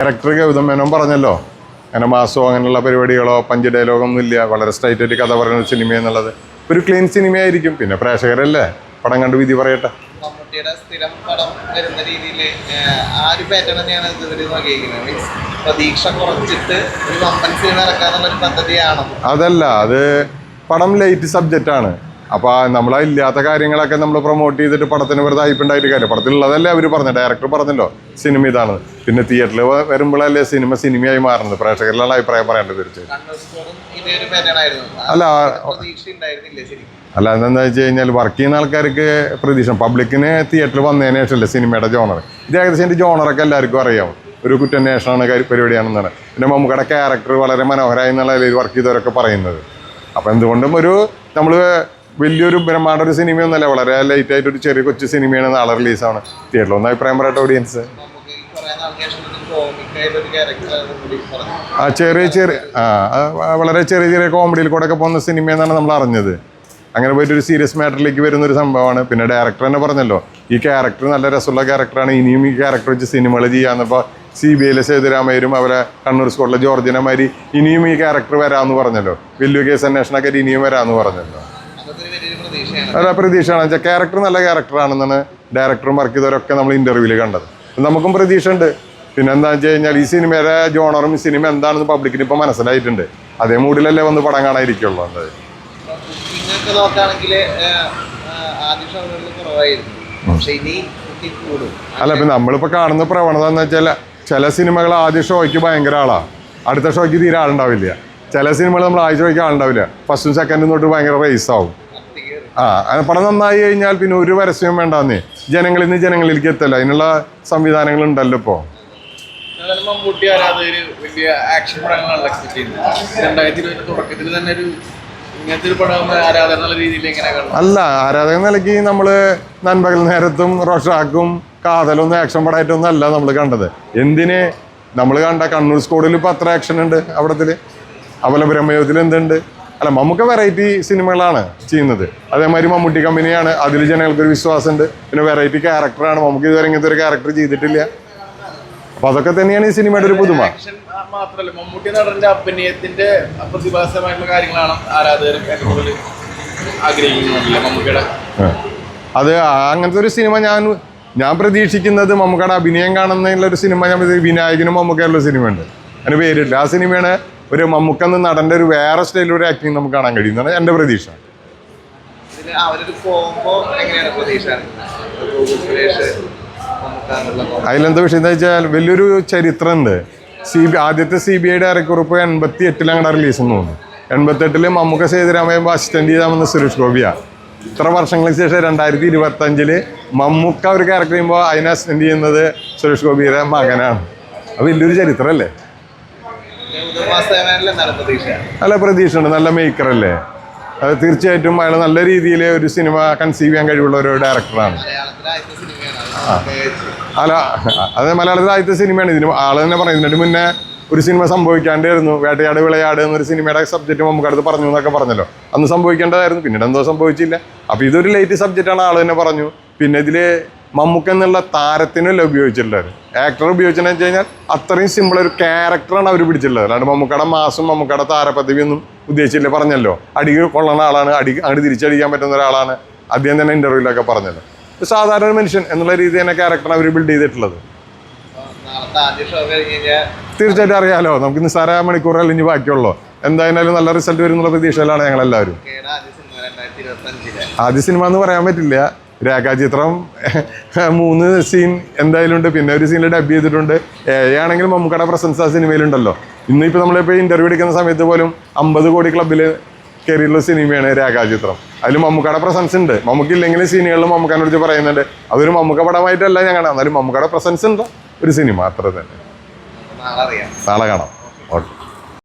Director Gautam Menon പറഞ്ഞല്ലോ. അങ്ങനെ മാസോ അങ്ങനെയുള്ള പരിപാടികളോ പഞ്ച് ഡയലോഗൊന്നും ഇല്ല. വളരെ സ്ട്രൈറ്റ് ആയിട്ട് കഥ പറയുന്ന സിനിമ എന്നുള്ളത്. ഒരു ക്ലീൻ സിനിമയായിരിക്കും പിന്നെ പ്രേക്ഷകരല്ലേ? പടം കണ്ട് വിധി പറയട്ടെ. മമ്മൂട്ടിയുടെ സ്ഥിരം പടം വരുന്ന രീതിയിൽ ആ ഒരു പാറ്റേൺ തന്നെയാണ് ഇതുവരെ നോക്കിയിരിക്കുന്നത്? മീൻസ് പ്രതീക്ഷ കുറച്ചിട്ട് ഒരു വമ്പൻ സിനിമ ഇറക്കാന്നുള്ള ഒരു പദ്ധതിയാണോ? അതല്ല അത് പടം ലൈറ്റ് സബ്ജക്റ്റ് ആണ്. അപ്പോൾ നമ്മളെ ഇല്ലാത്ത കാര്യങ്ങളൊക്കെ നമ്മൾ പ്രൊമോട്ട് ചെയ്തിട്ട് പടത്തിന് വെറുതെ ഹൈപ്പുണ്ടായിട്ട് കാര്യം പടത്തിലുള്ളതല്ലേ അവർ പറഞ്ഞു ഡയറക്ടർ പറഞ്ഞല്ലോ സിനിമ ഇതാണ്. പിന്നെ തിയേറ്ററിൽ വരുമ്പോഴല്ലേ സിനിമ സിനിമയായി മാറുന്നത്. പ്രേക്ഷകരിലുള്ള അഭിപ്രായം പറയേണ്ടത് തീർച്ചയായും അല്ല അല്ല എന്താണെന്ന് വെച്ച് കഴിഞ്ഞാൽ വർക്ക് ചെയ്യുന്ന ആൾക്കാർക്ക് പ്രതീക്ഷ പബ്ലിക്കിന് തിയേറ്ററിൽ വന്നതിന് ശേഷമല്ലേ സിനിമയുടെ ജോണർ ഇത് ഏകദേശം എന്റെ ജോണറൊക്കെ എല്ലാവർക്കും അറിയാം. ഒരു കുറ്റാന്വേഷണമാണ് പരിപാടിയാണെന്നാണ്. പിന്നെ മമ്മൂക്കയുടെ ക്യാരക്ടർ വളരെ മനോഹരമായി എന്നുള്ള വർക്ക് ചെയ്തവരൊക്കെ പറയുന്നത്. അപ്പോൾ എന്തുകൊണ്ടും ഒരു നമ്മൾ വലിയൊരു ബ്രഹ്മാണ്ട ഒരു സിനിമയൊന്നുമല്ല വളരെ ലൈറ്റ് ആയിട്ട് ഒരു ചെറിയ കൊച്ചു സിനിമയാണ് നാളെ റിലീസാണ് തിയേറ്ററിൽ ഒന്ന് അഭിപ്രായം പറയട്ടെ ഓഡിയൻസ് ആ ചെറിയ ചെറിയ ആ വളരെ ചെറിയ ചെറിയ കോമഡിയിൽ കൂടെ ഒക്കെ പോകുന്ന സിനിമ എന്നാണ് നമ്മൾ അറിഞ്ഞത്. അങ്ങനെ പോയിട്ട് ഒരു സീരിയസ് മാറ്ററിലേക്ക് വരുന്ന ഒരു സംഭവമാണ്. പിന്നെ ഡയറക്ടർ തന്നെ പറഞ്ഞല്ലോ ഈ ക്യാരക്ടർ നല്ല രസമുള്ള ക്യാരക്ടറാണ് ഇനിയും ഈ ക്യാരക്ടർ വെച്ച് സിനിമകൾ ചെയ്യാന്നപ്പോൾ സി ബി ഐയിലെ സേതുരാമയരും അവരെ കണ്ണൂർ സ്കൂളിലെ ജോർജിനമാരി ഇനിയും ഈ ക്യാരക്ടർ വരാമെന്ന് പറഞ്ഞല്ലോ. വലിയ കേസ് അന്വേഷണക്കാർ ഇനിയും വരാമെന്ന് പറഞ്ഞല്ലോ. ഒരു പ്രതീക്ഷയാണ്. ക്യാരക്ടർ നല്ല ക്യാരക്ടറാണെന്നാണ് ഡയറക്ടറും വർക്ക് ചെയ്തവരൊക്കെ നമ്മൾ ഇന്റർവ്യൂവിൽ കണ്ടത്. നമുക്കും പ്രതീക്ഷ ഉണ്ട് പിന്നെ എന്താ വെച്ച് കഴിഞ്ഞാൽ ഈ സിനിമയുടെ ജോണറും ഈ സിനിമ എന്താണെന്ന് പബ്ലിക്കിന് ഇപ്പം മനസ്സിലായിട്ടുണ്ട്. അതേ മൂഡിലല്ലേ വന്ന് പടം കാണാതിരിക്കുള്ളൂ ബുക്കിംഗ് അല്ല ഇപ്പം നമ്മളിപ്പോൾ കാണുന്ന പ്രവണത എന്ന് വെച്ചാൽ ചില സിനിമകൾ ആദ്യ ഷോയ്ക്ക് ഭയങ്കര ആളാണ് അടുത്ത ഷോയ്ക്ക് തീരെ ആളുണ്ടാവില്ല. ചില സിനിമകൾ നമ്മൾ ആദ്യ ഷോയ്ക്ക് ആളുണ്ടാവില്ല. ഫസ്റ്റും സെക്കൻഡും തൊട്ട് ഭയങ്കര റേസ് ആവും. ആ പടം നന്നായി കഴിഞ്ഞാൽ പിന്നെ ഒരു പരസ്യവും വേണ്ടാന്നേ. ജനങ്ങളിൽ നിന്ന് ജനങ്ങളിലേക്ക് എത്തല്ല. അതിനുള്ള സംവിധാനങ്ങൾ ഉണ്ടല്ലോ ഇപ്പോ. എന്നാലും മമ്മൂട്ടി ആരാധകര് വലിയ ആക്ഷൻ പടങ്ങളാണ് എക്സ്പെക്ട് ചെയ്യുന്നത്. രണ്ടായിരത്തി ഇരുപതിന്റെ തുടക്കത്തിൽ തന്നെ ഒരു അല്ല ആരാധക നിലയ്ക്ക് നമ്മൾ നൻപകൽ നേരത്തും റോഷാക്കും കാതലൊന്നും ആക്ഷൻ പടമായിട്ടൊന്നും അല്ല നമ്മൾ കണ്ടത്. എന്തിന്? നമ്മൾ കണ്ട കണ്ണൂർ സ്കൂളിൽ ഇപ്പൊ അത്ര ആക്ഷൻ ഉണ്ട് അവിടത്തിൽ അതുപോലെ ബ്രഹ്മയുഗത്തിൽ എന്തുണ്ട്? അല്ല മമ്മൂക്ക വെറൈറ്റി സിനിമകളാണ് ചെയ്യുന്നത്. അതേമാതിരി മമ്മൂട്ടി കമ്പനിയാണ് അതിൽ ജനങ്ങൾക്കൊരു വിശ്വാസമുണ്ട്. പിന്നെ വെറൈറ്റി ക്യാരക്ടറാണ് മമ്മൂക്ക് ഇതുവരെ ഇങ്ങനത്തെ ഒരു ക്യാരക്ടർ ചെയ്തിട്ടില്ല. അപ്പൊ അതൊക്കെ തന്നെയാണ് ഈ സിനിമയുടെ ഒരു പുതുമ. മാത്രമല്ല മമ്മൂട്ടി നടന്റെ അഭിനയത്തിന്റെ പ്രതിഭാസമായിട്ടുള്ള കാര്യങ്ങളാണ് ആരാധകർ. അത് അങ്ങനത്തെ ഒരു സിനിമ ഞാൻ ഞാൻ പ്രതീക്ഷിക്കുന്നത് മമ്മൂക്കയുടെ അഭിനയം കാണുന്നതിനുള്ള ഒരു സിനിമ ഞാൻ വിനായകനും മമ്മൂക്കയുള്ള സിനിമയുണ്ട്. അതിന് പേരില്ല. ആ സിനിമയാണ് ഒരു മമ്മൂക്കെന്ന് നടന്റെ ഒരു വേറെ സ്റ്റൈലിലൂടെ ആക്ടിങ് നമുക്ക് കാണാൻ കഴിയുന്നതാണ് എന്റെ പ്രതീക്ഷ. അതിലെന്താ വിഷയം എന്താ വെച്ചാൽ വലിയൊരു ചരിത്രമുണ്ട് സി ബി ആദ്യത്തെ സി ബി ഐ അരക്കുറിപ്പ് എൺപത്തി എട്ടിലാണ് റിലീസ് എന്ന് തോന്നുന്നു. എൺപത്തെട്ടിൽ മമ്മൂക്ക സേതുരാമയ്യ അസിസ്റ്റന്റ് ചെയ്താമെന്ന് സുരേഷ് ഗോപിയാണ് ഇത്ര വർഷങ്ങൾക്ക് ശേഷം രണ്ടായിരത്തി ഇരുപത്തി അഞ്ചിൽ മമ്മൂക്ക ഒരു ക്യാരക്ടർ ചെയ്യുമ്പോൾ അതിനെ അസിസ്റ്റന്റ് ചെയ്യുന്നത് സുരേഷ് ഗോപിയുടെ മകനാണ്. അത് വലിയൊരു ചരിത്രമല്ലേ ഗൗതം വാസുദേവനിൽ എന്താണ് പ്രതീക്ഷ നല്ല പ്രതീക്ഷയുണ്ട്. നല്ല മേക്കർ അല്ലേ? അത് തീർച്ചയായിട്ടും അയാൾ നല്ല രീതിയിൽ ഒരു സിനിമ കൺസീവ് ചെയ്യാൻ കഴിവുള്ള ഒരു ഡയറക്ടറാണ് അല്ല അത് മലയാളത്തിലെ ആദ്യത്തെ സിനിമയാണ് ഇതിന് ആൾ തന്നെ പറയുന്നുണ്ട്. മുന്നേ ഒരു സിനിമ സംഭവിക്കാണ്ടായിരുന്നു. വേട്ടയാട് വിളയാട് എന്നൊരു സിനിമയുടെ സബ്ജക്റ്റ് നമുക്ക് അടുത്ത് പറഞ്ഞു എന്നൊക്കെ പറഞ്ഞല്ലോ. അന്ന് സംഭവിക്കേണ്ടതായിരുന്നു. പിന്നീട് എന്തോ സംഭവിച്ചില്ല. അപ്പോൾ ഇതൊരു ലേറ്റ് സബ്ജക്റ്റാണ് ആൾ തന്നെ പറഞ്ഞു. പിന്നെ ഇതിൽ മമ്മൂക്ക എന്നുള്ള താരത്തിനല്ല ഉപയോഗിച്ചിട്ടുള്ളത്? ആക്ടർ ഉപയോഗിച്ചതെന്ന് വെച്ച് കഴിഞ്ഞാൽ അത്രയും സിമ്പിൾ ഒരു ക്യാരക്ടറാണ് അവർ പിടിച്ചിട്ടുള്ളത്. അല്ലാണ്ട് മമ്മൂക്കയുടെ മാസം മമ്മൂക്കയുടെ താരപദവി ഒന്നും ഉദ്ദേശിച്ചില്ല പറഞ്ഞല്ലോ? അടി കൊള്ളണ ആളാണ് അടി അങ്ങോട്ട് തിരിച്ചടിക്കാൻ പറ്റുന്ന ഒരാളാണ് അദ്ദേഹം തന്നെ ഇന്റർവ്യൂവിലൊക്കെ പറഞ്ഞല്ലോ ഒരു സാധാരണ മനുഷ്യൻ എന്നുള്ള രീതി തന്നെ ക്യാരക്ടറാണ് അവർ ബിൽഡ് ചെയ്തിട്ടുള്ളത്. തീർച്ചയായിട്ടും അറിയാലോ നമുക്ക് നിസ്സാര മണിക്കൂറുകൾ ഇനി ബാക്കിയുള്ളൂ. എന്തായാലും നല്ല റിസൾട്ട് വരും എന്നുള്ള പ്രതീക്ഷയിലാണ് ഞങ്ങളെല്ലാവരും. ആദ്യ സിനിമ എന്ന് പറയാൻ പറ്റില്ല. രേഖാചിത്രം മൂന്ന് സീൻ എന്തായാലും ഉണ്ട്. പിന്നെ ഒരു സീനിൽ ഡബ് ചെയ്തിട്ടുണ്ട്. ഏ ആണെങ്കിൽ മമ്മൂക്കട പ്രസൻസ് ആ സിനിമയിലുണ്ടല്ലോ. ഇന്നിപ്പോൾ നമ്മളിപ്പോൾ ഇന്റർവ്യൂ എടുക്കുന്ന സമയത്ത് പോലും അമ്പത് കോടി ക്ലബിൽ കയറിയുള്ള സിനിമയാണ് രേഖാചിത്രം അതിൽ മമ്മൂക്കട പ്രസൻസ് ഉണ്ട്. മമ്മൂക്ക് ഇല്ലെങ്കിലും സീനുകളിൽ മമ്മൂക്കാനെ കുറിച്ച് പറയുന്നുണ്ട്. അതൊരു മമ്മൂക്ക പടമായിട്ടല്ല ഞാൻ കാണാം എന്നാലും മമ്മൂക്കട പ്രസൻസ് ഉണ്ട്? ഒരു സിനിമ അത്ര തന്നെ. നാളെ കാണാം. ഓക്കെ.